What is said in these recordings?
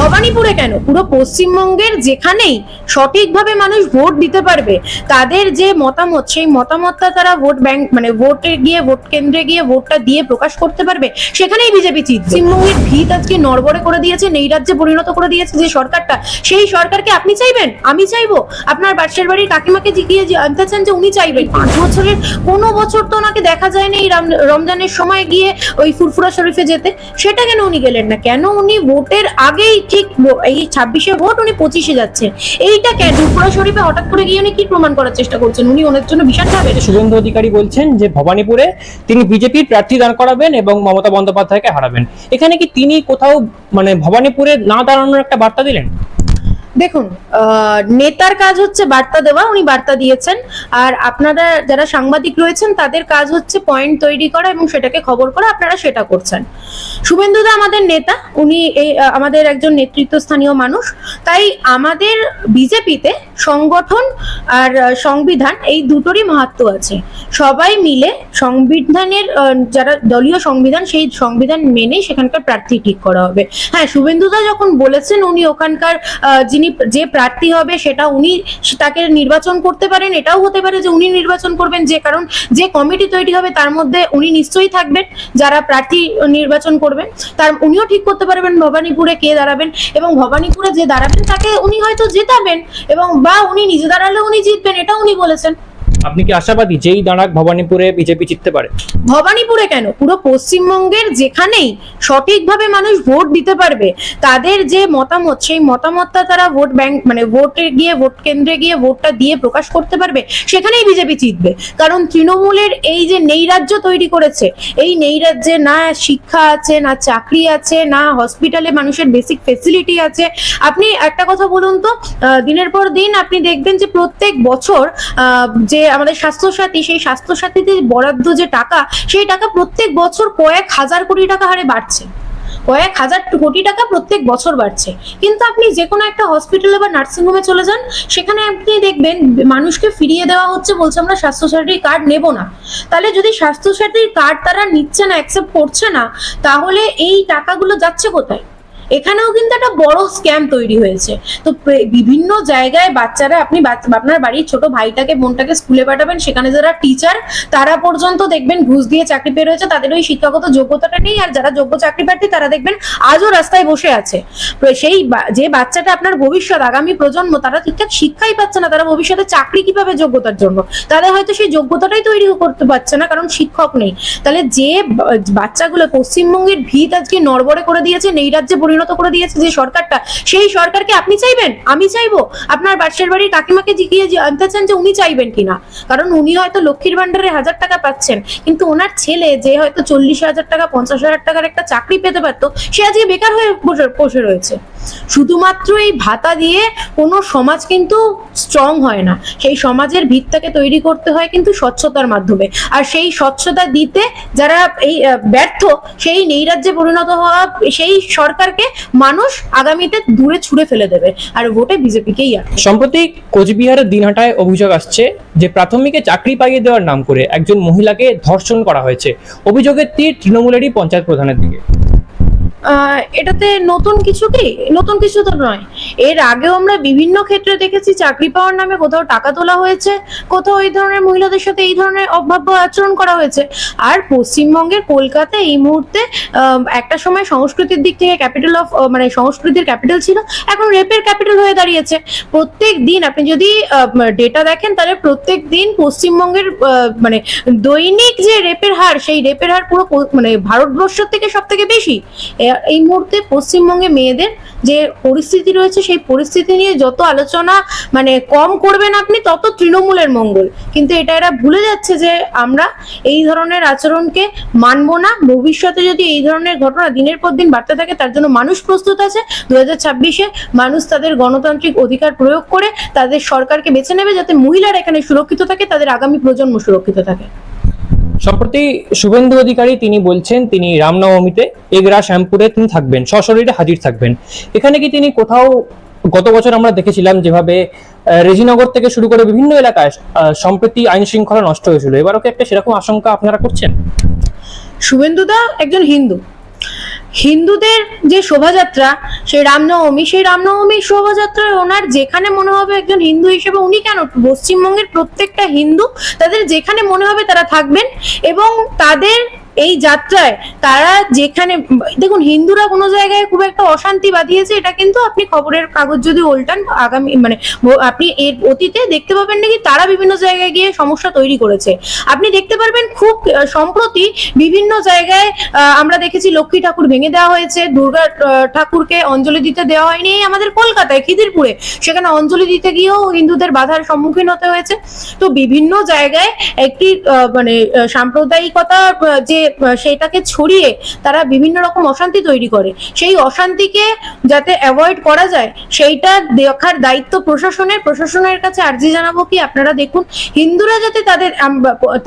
ভবানীপুরে কেন? পুরো পশ্চিমবঙ্গের যেখানেই সঠিকভাবে মানুষ ভোট দিতে পারবে, তাদের যে মতামত, সেই মতামতটা তারা ভোট ব্যাংক মানে ভোটে গিয়ে, ভোট কেন্দ্রে গিয়ে ভোটটা দিয়ে প্রকাশ করতে পারবে, সেখানেই বিজেপি জিতবে। পশ্চিমবঙ্গের ভিত আজকে নড়বড়ে করে দিয়েছে এই রাজ্যে পরিণত করে দিয়েছে যে সরকারটা। সেই সরকারকে আপনি চাইবেন? আমি চাইব। আপনার বাচ্চার বাড়ির কাকিমাকে জিজ্ঞিয়ে জানতে চান যে উনি চাইবেন। পাঁচ বছরের, কোনো বছর তো ওনাকে দেখা যায়নি এই রাম- রমজানের সময় গিয়ে ওই ফুরফুরা শরীফে যেতে। সেটা কেন উনি গেলেন না? কেন উনি ভোটের আগেই ঠিক এই ছাব্বিশে ভোট, উনি পঁচিশে যাচ্ছেন এইটা কেন ত্রিপুরা শরীফে হঠাৎ করে গিয়ে উনি কি প্রমাণ করার চেষ্টা করছেন? উনি ওনার জন্য বিশাল ভাবে শুভেন্দু অধিকারী বলছেন যে, ভবানীপুরে তিনি বিজেপির প্রার্থী দাঁড় করাবেন এবং মমতা বন্দ্যোপাধ্যায়কে হারাবেন। এখানে কি তিনি কোথাও মানে ভবানীপুরে না দাঁড়ানোর একটা বার্তা দিলেন? দেখুন নেতার কাজ হচ্ছে বার্তা দেওয়া, উনি বার্তা দিয়েছেন। আর আপনারা যারা সাংবাদিক রয়েছেন, তাদের কাজ হচ্ছে পয়েন্ট তৈরি করা এবং সেটাকে খবর করা, আপনারা সেটা করছেন। শুভেন্দুদা আমাদের নেতা, উনি আমাদের একজন নেতৃত্বস্থানীয় মানুষ। তাই আমাদের বিজেপিতে সংগঠন আর সংবিধান এই দুটোরই মাহাত্ম আছে। সবাই মিলে সংবিধানের যারা দলীয় সংবিধান, সেই সংবিধান মেনে সেখানকার প্রার্থী ঠিক করা হবে। হ্যাঁ শুভেন্দুদা যখন বলেছেন, উনি ওখানকার যিনি যে প্রার্থী হবে সেটা উনি তাকে নির্বাচন করতে পারেন, এটাও হতে পারে যে উনি নির্বাচন করবেন, যে কারণ যে কমিটি তৈরি হবে তার মধ্যে উনি নিশ্চয়ই থাকবেন, যারা প্রার্থী নির্বাচন করবেন। তার উনিও ঠিক করতে পারবেন ভবানীপুরে কে দাঁড়াবেন এবং ভবানীপুরে যে দাঁড়াবেন তাকে উনি হয়তো জেতাবেন এবং বা উনি নিজে দাঁড়ালে উনি জিতবেন এটা উনি বলেছেন। আপনি কি আশাবাদী যেই দাঁড়াক ভবানীপুরে বিজেপি জিততে পারে? ভবানীপুরে কেন? পুরো পশ্চিমবঙ্গের যেখানেই সঠিকভাবে মানুষ ভোট দিতে পারবে, তাদের যে মতামত, সেই মতামতটা তারা ভোট ব্যাংক মানে ভোটে গিয়ে, ভোট কেন্দ্রে গিয়ে ভোটটা দিয়ে প্রকাশ করতে পারবে, সেখানেই বিজেপি জিতবে। কারণ তৃণমূলের এই যে নেইরাজ্য তৈরি করেছে, এই নেইরাজ্যে না শিক্ষা আছে, না চাকরি আছে, না হসপিটালে মানুষের বেসিক ফেসিলিটি আছে। আপনি একটা কথা বলুন তো দিনের পর দিন আপনি দেখবেন যে প্রত্যেক বছর যে আমাদের স্বাস্থ্যসাথী, সেই স্বাস্থ্যসাথীতে বরাদ্দ যে টাকা, সেই টাকা প্রত্যেক বছর কয়েক হাজার কোটি টাকা হারে বাড়ছে। কয়েক হাজার কোটি টাকা প্রত্যেক বছর বাড়ছে। কিন্তু আপনি যে কোনো একটা হসপিটালে বা নার্সিং হোমে চলে যান, সেখানে আপনি দেখবেন মানুষকে ফিরিয়ে দেওয়া হচ্ছে বলছে আমরা স্বাস্থ্যসাথীর কার্ড নেব না। তাহলে যদি স্বাস্থ্যসাথীর কার্ড তারা নিচ্ছে না অ্যাকসেপ্ট করছে না, তাহলে এই টাকাগুলো যাচ্ছে কোথায়? এখানেও কিন্তু একটা বড় স্ক্যাম তৈরি হয়েছে। তো বিভিন্ন জায়গায় বাচ্চারা আপনি আপনার বাড়ির ছোট ভাইটাকে, বোনটাকে স্কুলে পাঠাবেন, সেখানে যারা টিচার তারা পর্যন্ত দেখবেন ঘুষ দিয়ে চাকরি পেয়ে রয়েছে তাদের ওই শিক্ষাগত যোগ্যতাটা নেই, আর যারা যোগ্য চাকরি প্রার্থী, তারা দেখবেন আজও রাস্তায় বসে আছে। সেই যে বাচ্চাটা আপনার ভবিষ্যৎ, আগামী প্রজন্ম, তারা ঠিকঠাক শিক্ষাই পাচ্ছে না, তারা ভবিষ্যতে চাকরি কীভাবে যোগ্যতার জন্য? তাদের হয়তো সেই যোগ্যতাটাই তৈরি করতে পারছে না, কারণ শিক্ষক নেই। তাহলে যে বাচ্চাগুলো পশ্চিমবঙ্গের ভিত আজকে নড়বড়ে করে দিয়েছে, নেই রাজ্যে পরিণত করে দিয়েছে যে সরকারটা, সেই সরকারকে আপনি চাইবেন? আমি চাইব। আপনার বাচ্চার বাড়ির কাকিমাকে জিগিয়ে জানতে চান যে উনি চাইবেন কিনা? কারণ উনি হয়তো লক্ষ্মীর ভান্ডারে হাজার টাকা পাচ্ছেন, কিন্তু ওনার ছেলে যে হয়তো চল্লিশ হাজার টাকা, পঞ্চাশ হাজার টাকার একটা চাকরি পেতে পারতো, সে আজকে বেকার হয়ে বসে রয়েছে। শুধুমাত্র এই ভাতা দিয়ে কোনো সমাজ কিন্তু স্ট্রং হয় না। সেই সমাজের ভিতটাকে তৈরি করতে হয় কিন্তু স্বচ্ছতার মাধ্যমে। আর সেই স্বচ্ছতা দিতে যারা এই ব্যর্থ, সেই নৈরাজ্যে পরিণত হওয়া, সেই সরকারকে মানুষ আগামীতে দূরে ছুঁড়ে ফেলে দেবে। আর ভোটে বিজেপিকেই আর সম্প্রতি কোচবিহারের দিনহাটায় অভিযোগ আসছে যে প্রাথমিকে চাকরি পাইয়ে দেওয়ার নাম করে একজন মহিলাকে ধর্ষণ করা হয়েছে। অভিযোগের তীর তৃণমূলেরই পঞ্চায়েত প্রধানের দিকে। এটাতে নতুন কিছু কি? নতুন কিছু তো নয়। এর আগেও আমরা বিভিন্ন ক্ষেত্রে দেখেছি চাকরি পাওয়ার নামে কোথাও টাকা তোলা হয়েছে, কোথাও এই ধরনের মহিলাদের সাথে এই ধরনের অভাব্য আচরণ করা হয়েছে। আর পশ্চিমবঙ্গের কলকাতা এই মুহূর্তে একটা সময় সংস্কৃতির দিক থেকে ক্যাপিটাল অফ মানে সংস্কৃতির ক্যাপিটাল ছিল, এখন রেপের ক্যাপিটাল হয়ে দাঁড়িয়েছে। প্রত্যেক দিন আপনি যদি ডেটা দেখেন, তাহলে প্রত্যেক দিন পশ্চিমবঙ্গের মানে দৈনিক যে রেপের হার, সেই রেপের হার পুরো মানে ভারতবর্ষের থেকে সব থেকে বেশি। এই মুহূর্তে পশ্চিমবঙ্গে মেয়েদের যে পরিস্থিতি রয়েছে, সেই পরিস্থিতি নিয়ে যত আলোচনা মানে কম করবেন আপনি, তত তৃণমূলের মঙ্গল। কিন্তু এটা এরা ভুলে যাচ্ছে যে আমরা এই ধরনের আচরণকে মানবো না। ভবিষ্যতে যদি এই ধরনের ঘটনা দিনের পর দিন বাড়তে থাকে, তার জন্য মানুষ প্রস্তুত আছে। দু ছাব্বিশে মানুষ তাদের গণতান্ত্রিক অধিকার প্রয়োগ করে, তাদের সরকারকে বেছে নেবে যাতে মহিলারা এখানে সুরক্ষিত থাকে, তাদের আগামী প্রজন্ম সুরক্ষিত থাকে। সম্প্রতি শুভেন্দু অধিকারী তিনি বলছেন, তিনি রামনবমীতে এগরা, শ্যামপুরে তিনি থাকবেন, সশরীরে হাজির থাকবেন। এখানে কি তিনি কোথাও, গত বছর আমরা দেখেছিলাম যেভাবে রেজিনগর থেকে শুরু করে বিভিন্ন এলাকায় সম্প্রতি আইন শৃঙ্খলা নষ্ট হয়েছিল। এবারও কি একটা সেরকম আশঙ্কা আপনারা করছেন? শুভেন্দুদা একজন হিন্দু। হিন্দুদের যে শোভাযাত্রা, সেই রামনবমী সেই রামনবমী শোভাযাত্রায় ওনার যেখানে মনে হবে একজন হিন্দু হিসেবে উনি কেন? পশ্চিমবঙ্গের প্রত্যেকটা হিন্দু তাদের যেখানে মনে হবে তারা থাকবেন এবং তাদের এই যাত্রায় তারা যেখানে, দেখুন, হিন্দুরা কোনো জায়গায় খুব একটা অশান্তি বাঁধিয়েছে, এটা কিন্তু আপনি খবরের কাগজ যদি উল্টান আগামী মানে আপনি এর অতীতে দেখতে পাবেন নাকি, তারা বিভিন্ন জায়গায় গিয়ে সমস্যা তৈরি করেছে। আপনি দেখতে পারবেন খুব সম্প্রতি বিভিন্ন জায়গায় আমরা দেখেছি লক্ষ্মী ঠাকুর ভেঙে দেওয়া হয়েছে, দুর্গা ঠাকুরকে অঞ্জলি দিতে দেওয়া হয়নি আমাদের কলকাতায়, খিদিরপুরে। সেখানে অঞ্জলি দিতে গিয়েও হিন্দুদের বাধার সম্মুখীন হতে হয়েছে। তো বিভিন্ন জায়গায় একটি মানে সাম্প্রদায়িকতা যে সেটাকে ছড়িয়ে তারা বিভিন্ন রকম অশান্তি তৈরি করে। সেই অশান্তিকে যাতে অ্যাভয়েড করা যায়, সেইটা দেখার দায়িত্ব প্রশাসনের। প্রশাসনের কাছে আর্জি জানাব কি? আপনারা দেখুন, হিন্দুরা যাতে তাদের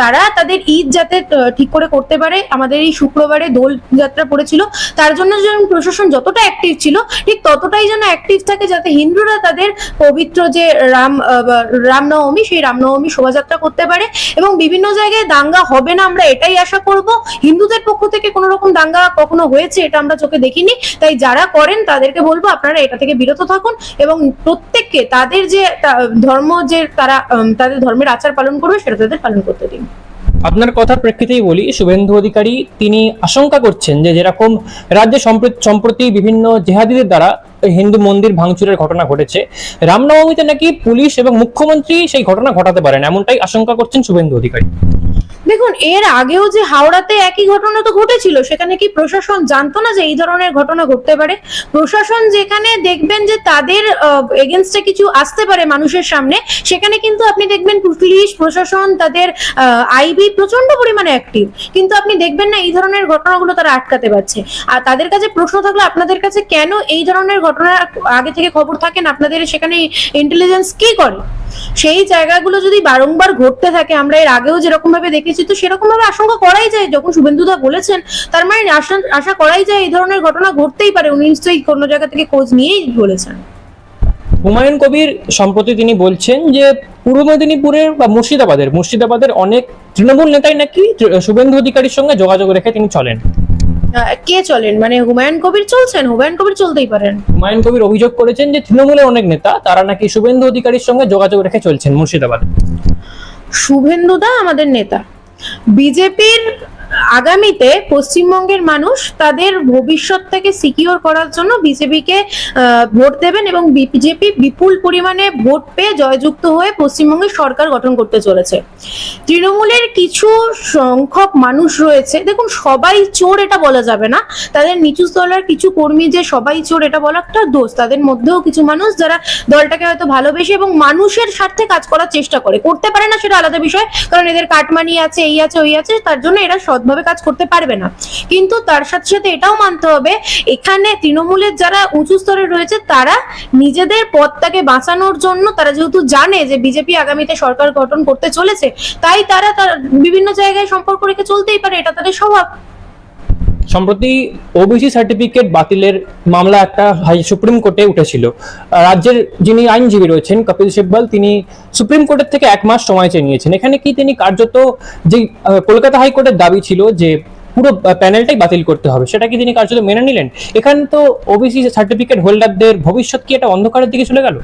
তারা তাদের ঈদ যাতে ঠিক করে করতে পারে। আমাদের এই শুক্রবারে দোল যাত্রা পড়েছিল, তার জন্য যেমন প্রশাসন যতটা অ্যাক্টিভ ছিল, ঠিক ততটাই যেন অ্যাক্টিভ থাকে, যাতে হিন্দুরা তাদের পবিত্র যে রাম রামনবমী, সেই রামনবমী শোভাযাত্রা করতে পারে। এবং বিভিন্ন জায়গায় দাঙ্গা হবে না আমরা এটাই আশা করব। হিন্দুদের পক্ষ থেকে কোনো রকম দাঙ্গা কখনো হয়েছে এটা আমরা চোখে দেখিনি। তাই যারা করেন তাদেরকে বলব আপনারা এটা থেকে বিরত থাকুন এবং প্রত্যেককে তাদের যে ধর্ম যে তারা তাদের ধর্মের আচার পালন করবে সেটা তাদের পালন করতে দিন। আপনার কথার প্রেক্ষিতেই বলি, শুভেন্দু অধিকারী তিনি আশঙ্কা করছেন যে যেরকম রাজ্যে সম্প্র- সম্প্রতি বিভিন্ন জেহাদিদের দ্বারা হিন্দু মন্দির ভাঙচুরের ঘটনা ঘটেছে, রামনবমীতে নাকি পুলিশ এবং মুখ্যমন্ত্রী সেই ঘটনা ঘটাতে পারেন, এমনটাই আশঙ্কা করছেন শুভেন্দু অধিকারী। দেখুন, এর আগেও যে হাওড়াতে একই ঘটনা তো ঘটেছিল, সেখানে কি প্রশাসন জানতো না যে এই ধরনের ঘটনা ঘটতে পারে? প্রশাসন যেখানে দেখবেন যে তাদের এগেনস্টে কিছু আসতে পারে মানুষের সামনে, সেখানে কিন্তু আপনি দেখবেন পুলিশ, প্রশাসন, তাদের আইবি প্রচণ্ড পরিমাণে অ্যাক্টিভ কিন্তু আপনি দেখবেন না এই ধরনের ঘটনাগুলো তারা আটকাতে পারছে। আর তাদের কাছে প্রশ্ন থাকলে আপনাদের কাছে কেন এই ধরনের ঘটনা আগে থেকে খবর থাকেন আপনাদের সেখানে ইন্টেলিজেন্স কি করে? সেই জায়গাগুলো যদি বারংবার ঘটতে থাকে, আমরা এর আগেও যেরকম ভাবে দেখেছি তো সেরকম ভাবে আশঙ্কা করাই যায় যখন শুভেন্দুদা বলেছেন তার মানে আশা আশা করাই যায় এই ধরনের ঘটনা ঘটতেই পারে উনি নিশ্চয়ই কোনো জায়গা থেকে খোঁজ নিয়েই বলেছেন। হুমায়ুন কবির সম্প্রতি তিনি বলছেন যে পূর্ব মেদিনীপুরের বা মুর্শিদাবাদের মুর্শিদাবাদের অনেক তৃণমূল নেতাই নাকি শুভেন্দু অধিকারীর সঙ্গে যোগাযোগ রেখে তিনি চলেন। কে চলেন? মানে হুমায়ুন কবির চলছেন? হুমায়ুন কবির চলতেই পারেন। হুমায়ুন কবির অভিযোগ করেছেন যে তৃণমূলের অনেক নেতা তারা নাকি শুভেন্দু অধিকারীর সঙ্গে যোগাযোগ রেখে চলছেন মুর্শিদাবাদে। শুভেন্দুদা আমাদের নেতা। বিজেপির আগামীতে পশ্চিমবঙ্গের মানুষ তাদের ভবিষ্যৎটাকে সিকিওর করার জন্য বিজেপিকে ভোট দেবেন এবং বিজেপি বিপুল পরিমাণে ভোট পেয়ে জয়যুক্ত হয়ে পশ্চিমবঙ্গের সরকার গঠন করতে চলেছে। তৃণমূলের কিছু সংখ্যক মানুষ রয়েছে, দেখুন সবাই চোর এটা বলা যাবে না। তাদের নিচু স্তরের কিছু কর্মী যে সবাই চোর এটা বলা একটা দোষ। তাদের মধ্যেও কিছু মানুষ যারা দলটাকে হয়তো ভালোবেসে এবং মানুষের স্বার্থে কাজ করার চেষ্টা করে। করতে পারে না সেটা আলাদা বিষয়, কারণ এদের কাটমানি আছে, এই আছে, ওই আছে, তার জন্য এরা সৎভাবে কাজ করতে পারবে না। কিন্তু তার সাথে সাথে এটাও মানতে হবে, এখানে তৃণমূলের যারা উঁচু স্তরে রয়েছে, তারা নিজেদের পদটাকে বাঁচানোর জন্য তারা যেহেতু জানে যে বিজেপি আগামীতে সরকার গঠন করতে চলেছে, তাই তারা তার বিভিন্ন জায়গায় সম্পর্ক রেখে চলতেই পারে, এটা তাদের স্বভাব। সম্প্রতি ওবিসি সার্টিফিকেট বাতিলের মামলা একটা হাই সুপ্রিম কোর্টে উঠেছিল। রাজ্যের যিনি আইনজীবী রয়েছেন কপিল সিব্বল, তিনি সুপ্রিম কোর্টের থেকে এক মাস সময় চেয়ে নিয়েছেন এখানে কি তিনি কার্যত যে কলকাতা হাইকোর্টের দাবি ছিল যে, পুরো প্যানেলটাই বাতিল করতে হবে, সেটা কি তিনি কার্যত মেনে নিলেন? এখানে তো ওবিসি সার্টিফিকেট হোল্ডারদের ভবিষ্যৎ কি একটা অন্ধকারের দিকে চলে গেল?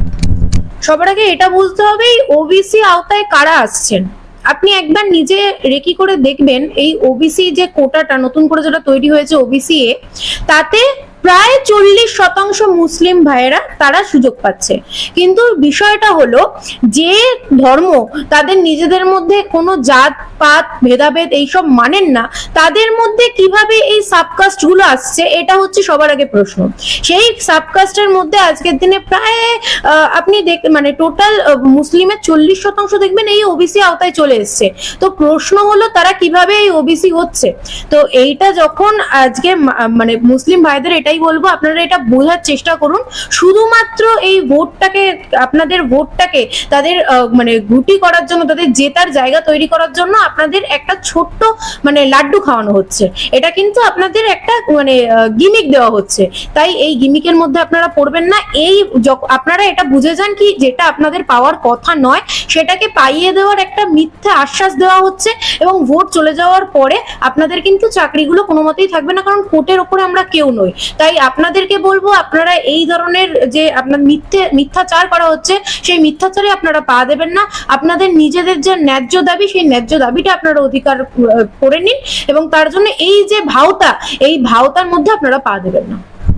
সবার আগে এটা বুঝতে হবে ওবিসি আওতায় কারা আসছেন? আপনি একবার নিজে রেকি করে দেখবেন এই ওবিসি যে কোটাটা, নতুন করে যেটা তৈরি হয়েছে ওবিসি এ, তাতে প্রায় চল্লিশ শতাংশ মুসলিম ভাইয়েরা তারা সুযোগ পাচ্ছে। কিন্তু বিষয়টা হলো, যে ধর্ম তাদের নিজেদের মধ্যে কোনো জাত, পাত, ভেদাভেদ এইসব মানেন না, তাদের মধ্যে কীভাবে এই সাবকাস্টগুলো আসছে এটা হচ্ছে সবার আগে প্রশ্ন। সেই সাবকাস্টের মধ্যে আজকের দিনে প্রায় আপনি দেখ মানে টোটাল মুসলিমের চল্লিশ শতাংশ দেখবেন এই ওবিসি আওতায় চলে এসছে। তো প্রশ্ন হলো তারা কীভাবে এই ওবিসি হচ্ছে? তো এইটা যখন আজকে মানে মুসলিম ভাইদের এটা এটাই বলব, আপনারা এটা বোঝার চেষ্টা করুন। শুধুমাত্র এই ভোটটাকে, আপনাদের ভোটটাকে তাদের মানে গুটি করার জন্য, তাদের জেতার জায়গা তৈরি করার জন্য আপনাদের একটা ছোট্ট মানে লাড্ডু খাওয়ানো হচ্ছে। এটা কিন্তু আপনাদের একটা মানে গিমিক দেওয়া হচ্ছে। তাই এই গিমিকের মধ্যে আপনারা পড়বেন না। এই আপনারা এটা বুঝে যান কি যেটা আপনাদের পাওয়ার কথা নয়, সেটাকে পাইয়ে দেওয়ার একটা মিথ্যা আশ্বাস দেওয়া হচ্ছে এবং ভোট চলে যাওয়ার পরে আপনাদের কিন্তু চাকরিগুলো কোনো মতেই থাকবে না, কারণ কোর্টের ওপরে আমরা কেউ নই। তাই আপনাদেরকে বলব, আপনারা এই ধরনের যে আপনার মিথ্যে, মিথ্যাচার করা হচ্ছে, সেই মিথ্যাচারে আপনারা পা দেবেন না। আপনাদের নিজেদের যে ন্যায্য দাবি, সেই ন্যায্য দাবিটা আপনারা অধিকার করে নিন এবং তার জন্য এই যে ভাওতা, এই ভাওতার মধ্যে আপনারা পা দেবেন না।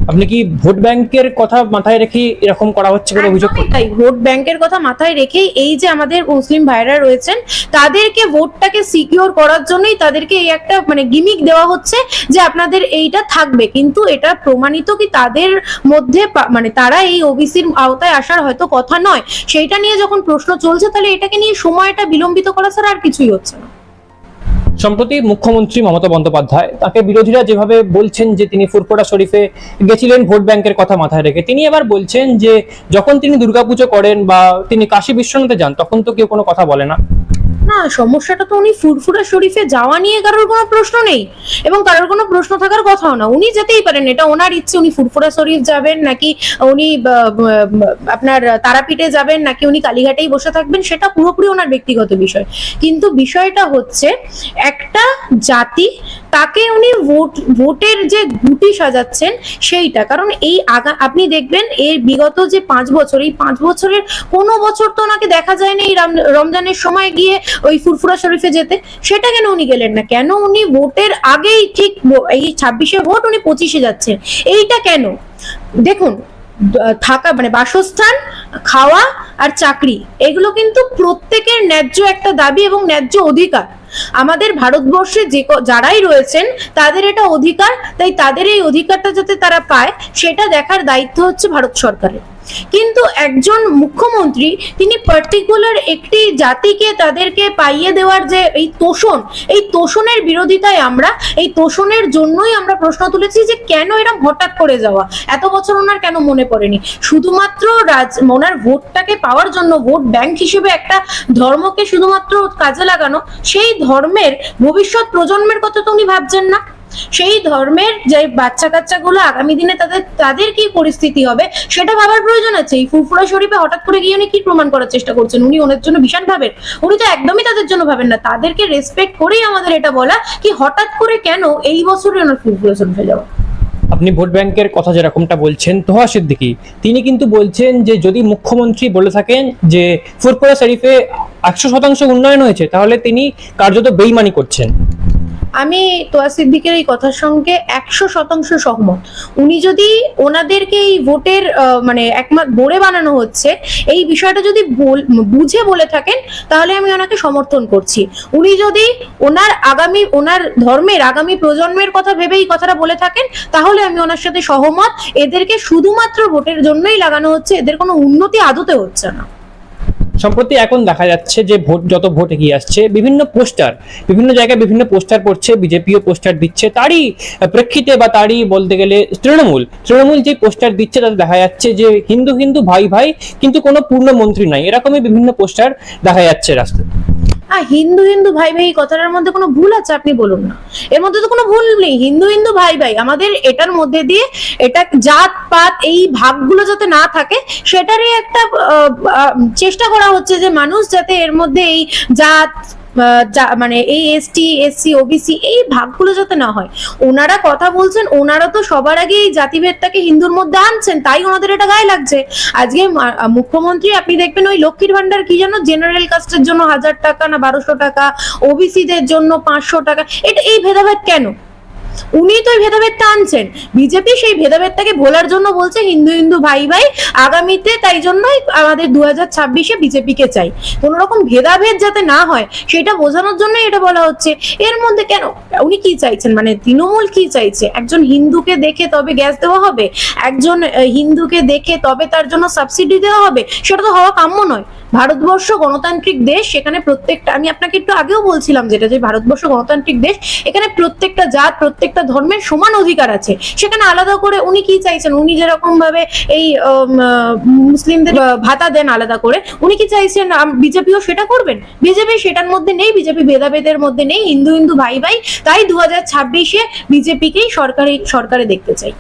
আপনি কি ভোট ব্যাংকের কথা মাথায় রেখে এরকম করা হচ্ছে বলে অভিযোগ তাই ভোট ব্যাংকের কথা মাথায় রেখেই এই যে আমাদের মুসলিম ভাইরা রয়েছেন তাদেরকে ভোটটাকে সিকিউর করার জন্যই তাদেরকে এই একটা মানে গিমিক দেওয়া হচ্ছে যে আপনাদের এইটা থাকবে। কিন্তু এটা প্রমাণিত কি তাদের মধ্যে মানে তারা এই ওবিসির আওতায় আসার হয়তো কথা নয়। সেইটা নিয়ে যখন প্রশ্ন চলছে তাহলে এটাকে নিয়ে সময়টা বিলম্বিত করা ছাড়া আর কিছুই হচ্ছে না। সম্প্রতি মুখ্যমন্ত্রী মমতা বন্দ্যোপাধ্যায় তাকে বিরোধীরা যেভাবে বলছেন যে তিনি ফুরফুরা শরীফে গেছিলেন, ভোট ব্যাংকের কথা মাথায় রেখে, তিনি এবার বলছেন যে যখন তিনি দুর্গাপুজো করেন বা তিনি কাশী বিশ্বনাথে যান, তখন তো কেউ কোনো কথা বলে না। না, সমস্যাটা তো উনি ফুরফুরা শরীফে যাওয়া নিয়ে কারোর কোনো প্রশ্ন নেই। এবং কারোর কোনো প্রশ্ন থাকার কথাও না। উনি যেতেই পারেন, এটা ওনার ইচ্ছে, উনি ফুরফুরা শরীফ যাবেন নাকি উনি আপনার তারাপীঠে যাবেন নাকি উনি কালীঘাটেই বসে থাকবেন, সেটা পুরোপুরি ওনার ব্যক্তিগত বিষয়। কিন্তু বিষয়টা হচ্ছে, একটা জাতি তাকে উনি ভোট ভোটের যে গুটি সাজাচ্ছেন সেইটা। কারণ এই আগা আপনি দেখবেন এর বিগত যে পাঁচ বছর, এই পাঁচ বছরের কোনো বছর তো ওনাকে দেখা যায়নি এই রমজানের সময় গিয়ে ওই ফুরফুরা শরীফে যেতে। সেটা কেন উনি গেলেন না? কেন উনি ভোটের আগেই ঠিক এই ছাব্বিশে ভোট উনি পঁচিশে যাচ্ছেন? এইটা কেন? দেখুন থাকা মানে বাসস্থান, খাওয়া আর চাকরি, এগুলো কিন্তু প্রত্যেকের ন্যায্য একটা দাবি এবং ন্যায্য অধিকার। আমাদের ভারতবর্ষে যে যারাই রয়েছেন, তাদের এটা অধিকার, তাই তাদের এই অধিকারটা যাতে তারা পায়, সেটা দেখার দায়িত্ব হচ্ছে ভারত সরকারের। কিন্তু একজন মুখ্যমন্ত্রী, তিনি পার্টিকুলার একটি জাতিকে তাদেরকে পাইয়ে দেওয়ার যে এই তোষণ, এই তোষণের বিরোধিতায় আমরা, এই তোষণের জন্যই আমরা প্রশ্ন তুলেছি যে কেন এরকম হঠাৎ করে যাওয়া? এত বছর ওনার কেন মনে পড়েনি? শুধুমাত্র রাজ, ওনার ভোটটাকে পাওয়ার জন্য ভোট ব্যাংক হিসেবে একটা ধর্মকে শুধুমাত্র কাজে লাগানো, সেই ধর্মের ভবিষ্যৎ প্রজন্মের কথা তো উনি ভাবছেন না। সেই ধর্মের যে বাচ্চা কাচ্চাগুলো আগামী দিনে তাদের তাদের কি পরিস্থিতি হবে, সেটা ভাবার প্রয়োজন আছে। এই ফুরফুরা শরীফে হঠাৎ করে গিয়ে উনি কি প্রমাণ করার চেষ্টা করছেন? উনি ওনার জন্য ভীষণ ভাবেন। উনি তো একদমই তাদের জন্য ভাবেন না। তাদেরকে রেসপেক্ট করেই আমাদের এটা বলা কি হঠাৎ করে কেন এই বছরে ওনার ফুরফুরা শরীফে যাওয়া? আপনি ভোট ব্যাংকের কথা যেরকমটা বলছেন, তোহা সিদ্দিকি, তিনি কিন্তু বলছেন যে যদি মুখ্যমন্ত্রী বলে থাকেন যে ফুরফুরা শরীফে একশো শতাংশ উন্নয়ন হয়েছে, তাহলে তিনি কার্যত বেইমানি করছেন। আমি তোয়া সিদ্দিকের এই কথার সঙ্গে একশো শতাংশ সহমত। উনি যদি ওনাদেরকে এই ভোটের মানে একমাত্র বোড়ে বানানো হচ্ছে, এই বিষয়টা যদি বুঝে বলে থাকেন, তাহলে আমি ওনাকে সমর্থন করছি। উনি যদি ওনার আগামী, ওনার ধর্মের আগামী প্রজন্মের কথা ভেবে এই কথাটা বলে থাকেন, তাহলে আমি ওনার সাথে সহমত। এদেরকে শুধুমাত্র ভোটের জন্যই লাগানো হচ্ছে, এদের কোনো উন্নতি আদতে হচ্ছে না। সম্প্রতি এখন দেখা যাচ্ছে যে ভোট, যত ভোট এগিয়ে আসছে, বিভিন্ন পোস্টার, বিভিন্ন জায়গায় বিভিন্ন পোস্টার পড়ছে, বিজেপিও পোস্টার দিচ্ছে। তারই প্রেক্ষিতে বা তারই বলতে গেলে তৃণমূল তৃণমূল যে পোস্টার দিচ্ছে, তাতে দেখা যাচ্ছে যে হিন্দু হিন্দু ভাই ভাই কিন্তু কোনো পূর্ণ মন্ত্রী নাই। এরকমই বিভিন্ন পোস্টার দেখা যাচ্ছে রাস্তায়। হ্যাঁ হিন্দু হিন্দু ভাই ভাই এই কথাটার মধ্যে কোনো ভুল আছে? আপনি বলুন না। এর মধ্যে তো কোনো ভুল নেই। হিন্দু হিন্দু ভাই ভাই, আমাদের এটার মধ্যে দিয়ে এটা জাত, পাত, এই ভাবগুলো যাতে না থাকে, সেটারই একটা চেষ্টা করা হচ্ছে যে মানুষ যাতে এর মধ্যে এই জাত মানে এই এসটি এসসি ওবিসি এই ভাগগুলো যাতে না হয়। ওনারা কথা বলছেন, ওনারা তো সবার আগে এই জাতিভেদটাকে হিন্দুর মধ্যে আনছেন, তাই ওনাদের এটা গায়ে লাগছে। আজকে মুখ্যমন্ত্রী, আপনি দেখবেন ওই লক্ষ্মীর ভান্ডার কি যেন জেনারেল কাস্টের জন্য হাজার টাকা না বারোশো টাকা ওবিসিদের জন্য পাঁচশো টাকা, এটা এই ভেদাভেদ কেন? উনি তো ভেদাভেদটা আনছেন। বিজেপি সেই ভেদাভেদটাকে ভোলার জন্য বলছে, হিন্দু হিন্দু ভাই ভাই, আগামীতে তাই জন্যই আমাদের দু হাজার ছাব্বিশে বিজেপিকে চাই। কোন রকম ভেদাভেদ যাতে না হয়, সেটা বোঝানোর জন্য এটা বলা হচ্ছে। এর মধ্যে কেন? উনি কি চাইছেন? মানে তৃণমূল কি চাইছে? একজন হিন্দুকে দেখে তবে গ্যাস দেওয়া হবে? একজন হিন্দুকে দেখে তবে তার জন্য সাবসিডি দেওয়া হবে? সেটা তো হওয়া কাম্য নয়। ভারতবর্ষ গণতান্ত্রিক দেশ, সেখানে প্রত্যেকটা, আমি আপনাকে একটু আগেও বলছিলাম যেটা যে ভারতবর্ষ গণতান্ত্রিক দেশ, এখানে প্রত্যেকটা জাত প্রত্যেকটা ধর্মের সমান অধিকার আছে। সেখানে আলাদা করে উনি কি চাইছেন? উনি যেরকম ভাবে এই মুসলিমদের ভাতা দেন আলাদা করে, উনি কি চাইছেন বিজেপিও সেটা করবেন? বিজেপি সেটার মধ্যে নেই, বিজেপি ভেদাভেদের মধ্যে নেই, হিন্দু হিন্দু ভাই ভাই, তাই দু হাজার ছাব্বিশে বিজেপিকেই সরকারি, সরকারে দেখতে চাই।